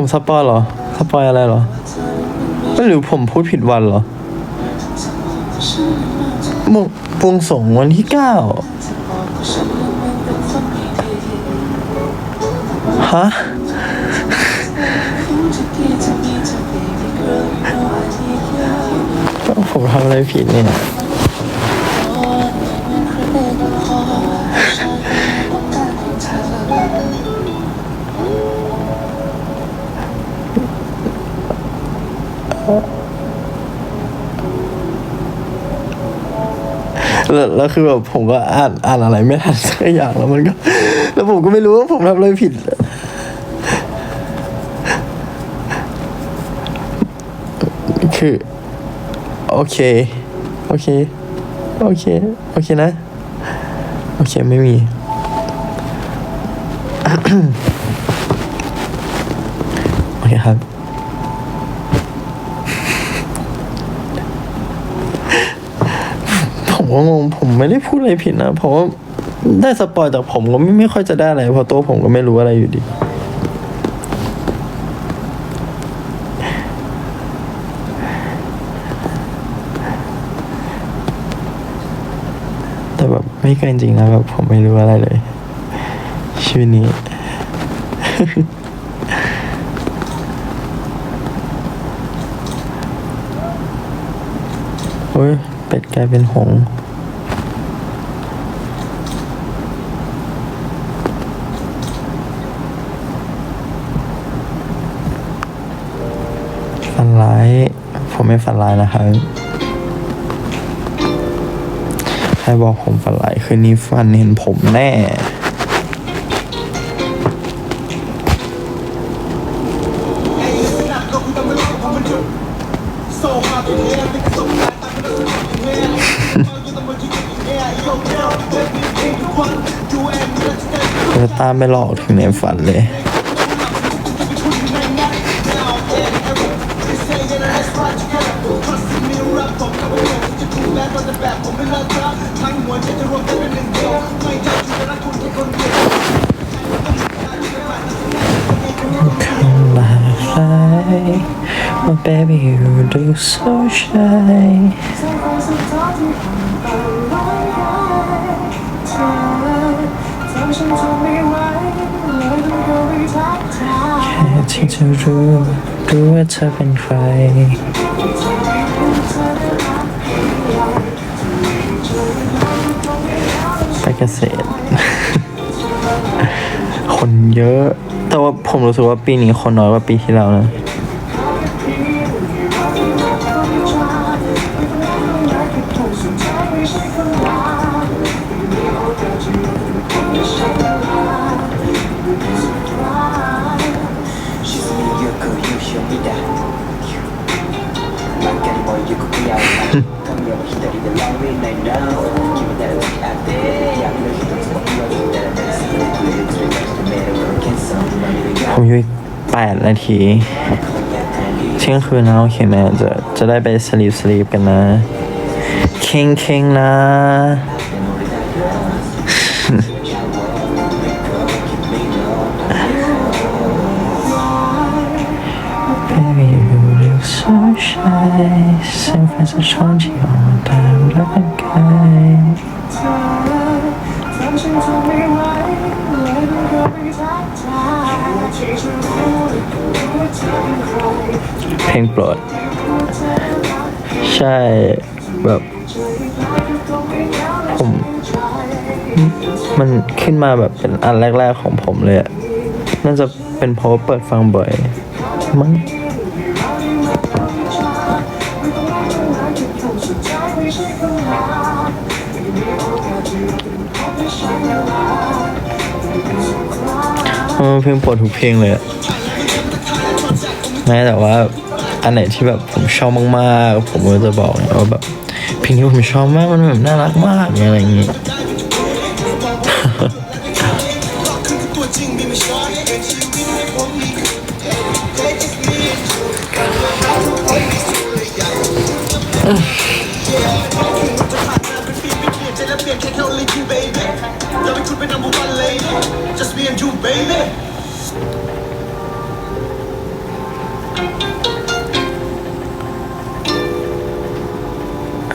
ผมสปอยเหรอ สปอยอะไรเหรอ ไม่หรือผมพูดผิดวันเหรอมงบวงสงวันที่เก้าฮะ ผมทำอะไรผิดเนี่ย แล้วแล้วคือแบบผมก็อ่านอ่านอะไรไม่ทันสักอย่างแล้วมันก็ แล้วผมก็ไม่รู้ว่าผมทำอะไรผิด คือ โอเค โอเค โอเค โอเคนะ โอเค ไม่มี โอเคครับ ผมไม่ได้พูดอะไรผิดนะ เพราะว่าได้สปอยจากผมก็ไม่ไม่ค่อยจะได้อะไรเพราะตัวผมก็ไม่รู้อะไรอยู่ดี แต่แบบไม่เกินจริงนะแบบผมไม่รู้อะไรเลยชีวิตนี้ โอ้ยเป็ดกลายเป็นหงส์ ร้าย ผมไม่ฝันร้ายนะครับ ใครบอกผมฝันร้ายคืนนี้ฝันเห็นผมแน่ผมจะตามไปหลอกถึงในฝันเลย my baby, you do so shy. แค่ที่จะรู้รู้ว่าเธอเป็นใคร ไปเกษตร คนเยอะ แต่ว่าผมรู้สึกว่าปีนี้คนน้อยกว่าปีที่แล้วนะ ผมอยู่อีกแปดนาทีเที่ยงคืนแล้วโอเคนะจะจะได้ไปสลีปสลีปกันนะ คิงคิงนะ Baby, you look so shy. San Francisco, on time, look again. Touching to me, why? Let it go, be เพลงโปรด ใช่แบบ ผม มันขึ้นมาแบบเป็นอันแรกๆของผมเลยอะน่าจะเป็นเพราะว่าเปิดฟังบ่อยมั้ง เออเพลงโปรดทุกเพลงเลยแม้แต่ว่าอันไหนที่แบบผมชอบมากๆ ผมก็จะบอกว่าแบบเพลงที่ผมชอบมากมันแบบน่ารักมากอะไรอย่างงี้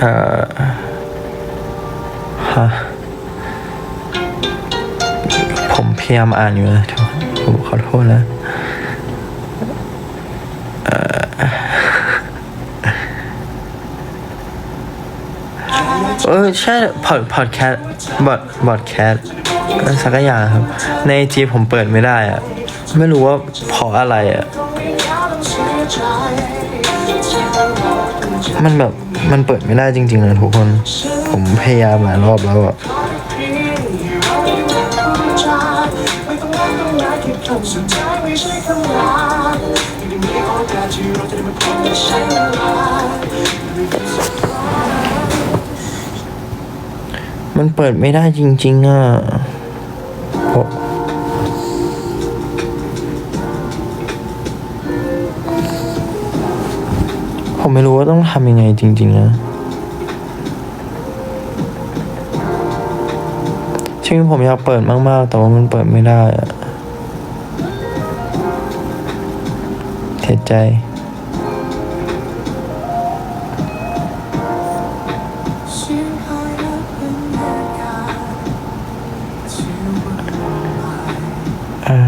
อ่อฮะผมพยายามอ่านอยู่นะทุกคนผมขอโทษนะเออใช่พอดพอดแคสบอดบอดแคสสักอย่างครับ ในจีผมเปิดไม่ได้อะไม่รู้ว่าเพราะอะไรอะ มันแบบมันเปิดไม่ได้จริงๆนะทุกคน ผมพยายามหลายรอบแล้วอะมันเปิดไม่ได้จริงๆอะ ผมไม่รู้ว่าต้องทำยังไงจริงๆนะจริงๆผมอยากเปิดมาก ๆ แต่ว่ามันเปิดไม่ได้อะเสียใจอ่า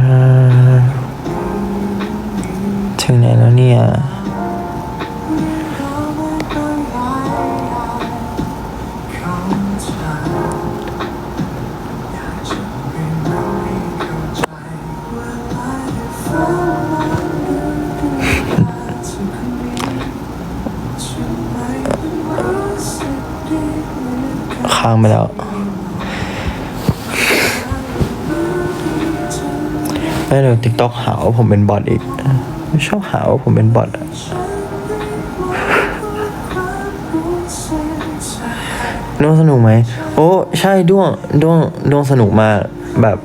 ถึงไหนแล้วเนี่ย ไปแล้วไม่เดี๋ยวติ๊กต็อกหาว่าผมเป็นบอทอีกไม่ชอบหาว่าผมเป็นบอทอะด้วงสนุกไหม โอ้ ใช่ด้วงด้วงด้วงสนุกมากแบบ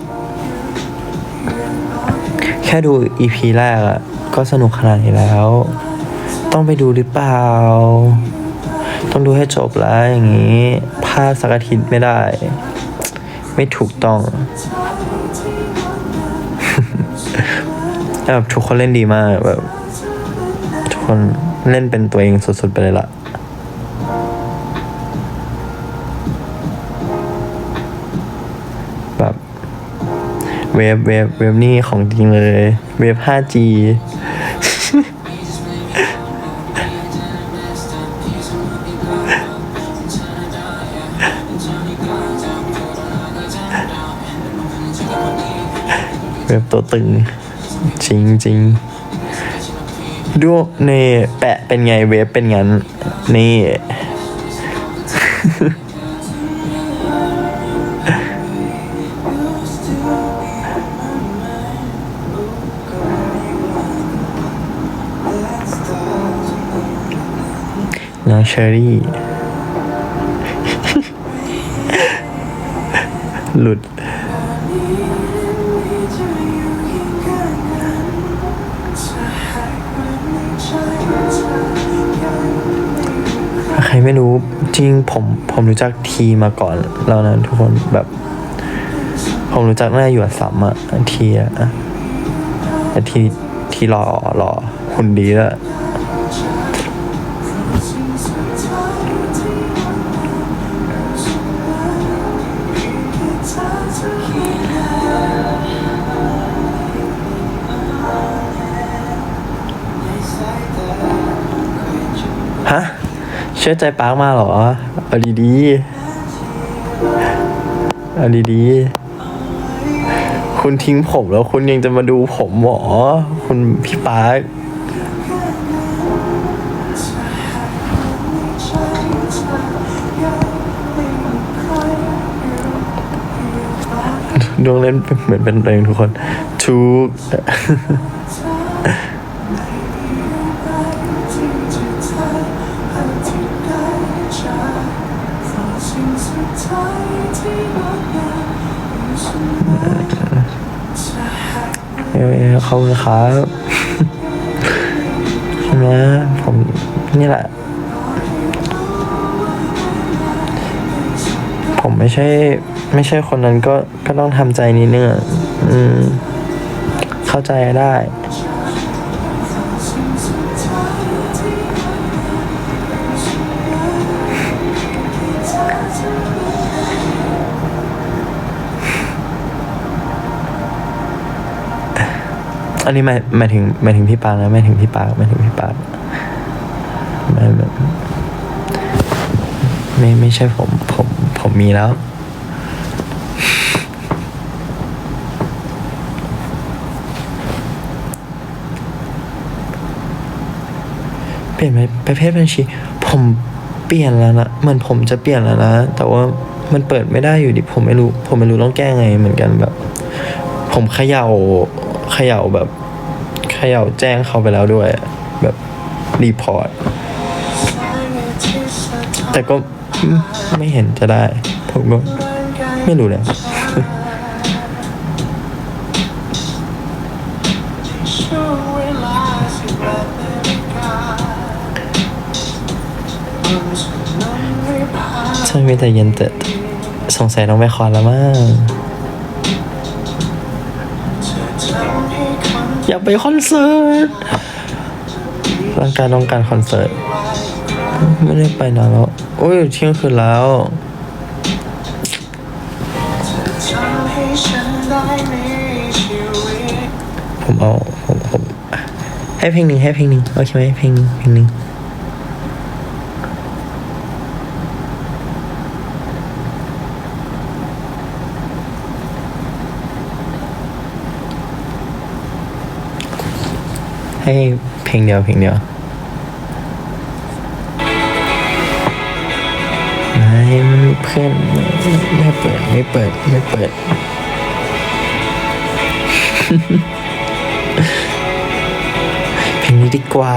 แค่ดูอีพีแรกอะก็สนุกขนาดนี้แล้ว ต้องไปดูหรือเปล่า ต้องดูให้จบแล้วอย่างนี้ พลาดสักอาทิตย์ไม่ได้ ไม่ถูกต้องแบบทุกคนเล่นดีมากแบบทุกคนเล่นเป็นตัวเองสุดๆไปเลยล่ะแบบเวฟเวฟเวฟนี่ของจริงเลย เวฟ 5G เว็บตัวตึง จริงจริงดูนี่แปะเป็นไงเว็บเป็นงั้น นี่ น้องเชอรี่ หลุด ไม่รู้จริงผมผมรู้จักทีมาก่อนแล้วนะทุกคนแบบ ผมรู้จักน่าอยู่อัสสัมอะทีอะแต่ทีทีรอรอหุ่นดีแล้ว เชื่อใจปาร์กมาเหรอเอาดีๆเอาดีๆคุณทิ้งผมแล้วคุณยังจะมาดูผมหรอคุณพี่ปาร์กดวงเล่นเหมือนเป็นตัวเองทุกคนทุก เออขอบคุณครับใช่ไหมผมนี่แหละ ผมไม่ใช่ ไม่ใช่คนนั้นก็ก็ต้องทำใจนิดนึงอืม เข้าใจได้ อันนี้หมายหมายถึงหมายถึงพี่ปางนะไม่ถึงพี่ปางไม่ถึงพี่ปางไม่ไม่ไม่ไม่ใช่ผมผมผมมีแล้วเปลี่ยนไปประเภทบัญชี ผมเปลี่ยนแล้วนะเหมือนผมจะเปลี่ยนแล้วนะ แต่ว่ามันเปิดไม่ได้อยู่ดิผมไม่รู้ ผมไม่รู้ต้องแก้ไงเหมือนกันแบบ ผมเขย่า เขย่าแบบเขย่าแจ้งเขาไปแล้วด้วย แบบรีพอร์ต แต่ก็ไม่เห็นจะได้ ผมก็ไม่รู้เลยช่วงเวลาสิบแปดนาฬิกาความสุขนั้นไม่ผ่านช่างมีแต่เย็นแต่สงสัยต้องไปคอนแล้วมั้งากไปคอนเสิร์ตร่างกายต้องการคอนเสิร์ต ไม่ได้ไปนานแล้วโอ้ยเที่ยงคืนแล้วผมเอาผมผมให้เพลงหนึ่งให้เพลงหนึ่งโอเคไหมเพลงหนึ่งเพลงหนึ่ง ให้เพลงเดียวเพลงเดียวไม่มันเพื่อนไม่เปิดไม่เปิดไม่เปิด เพลงนี้ดีกว่า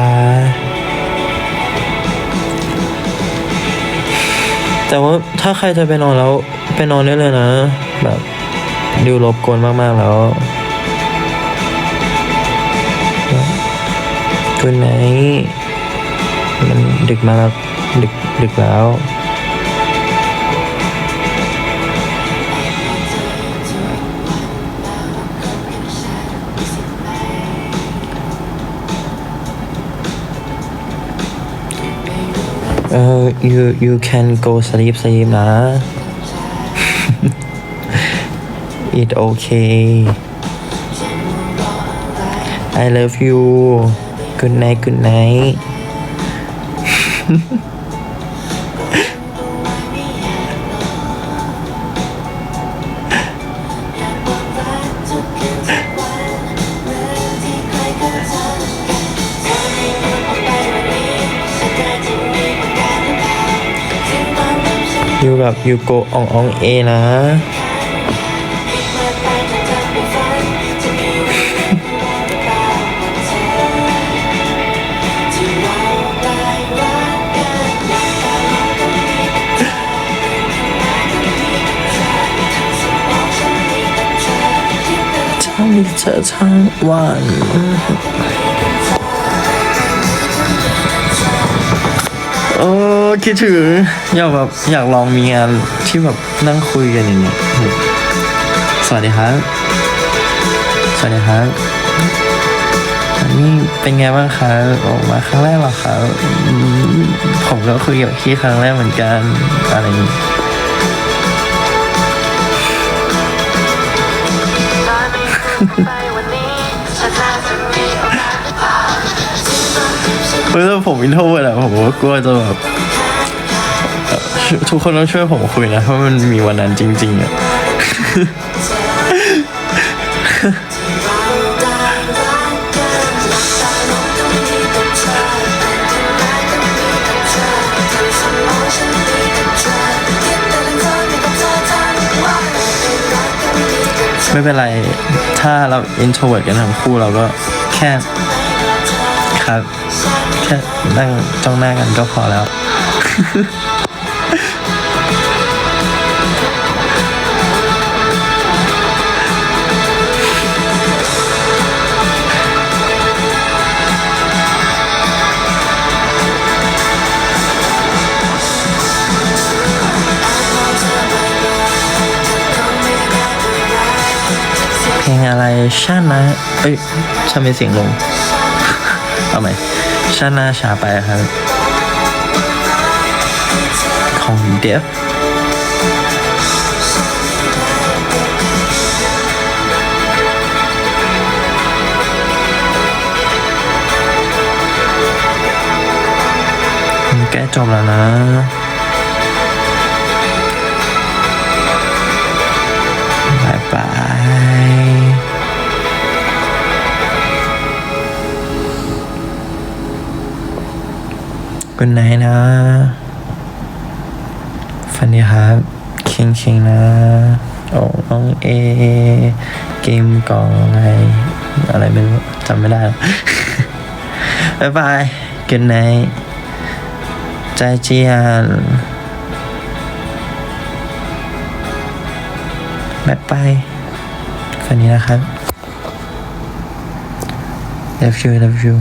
แต่ว่าถ้าใครจะไปนอนแล้ว ไปนอนได้เลยนะ แบบดิวรบกวนมาก ๆ แล้ว คืนไหน มันดึกมาแล้วดึกดึกแล้วเออ you you can go sleep sleep นะ it okay I love you กุนไนกุนไนอยู่แบบอยู่โกอองอองเอนะ เธอทั้งวันโอ้คิดถึงอยากแบบอยากลองมีงานที่แบบนั่งคุยกันอย่างเงี้ยสวัสดีครับสวัสดีครับนี่เป็นไงบ้างครับออกมาครั้งแรกหรอครับอืมผมก็คุยกับพี่ครั้งแรกเหมือนกันอะไรอ เฮ้ยถ้าผมอินโทรเวิร์ดอะผมก็กลัวจะแบบทุกคนต้องช่วยผมคุยนะเพราะมันมีวันนั้นจริง ๆอะไม่เป็นไร ถ้าเราอินโทรเวิร์ดกันทั้งคู่เราก็แค่ครับ แค่นั่งจ้องหน้ากันก็พอแล้ว เพลงอะไรชานะเอ้ยฉันมีเสียงลง เอาใหม่ชานะชาไปครับ ของเดฟแกจบแล้วนะบายบาย กุนไนนะ ฟันดีครับคิงคิงนะโอ้น้องเอ เกมกองอะไรอะไรไม่รู้จำไม่ได้แล้วบายบายกุนไนใจเจียนบายบาย ฟันนี้นะครับ love you love you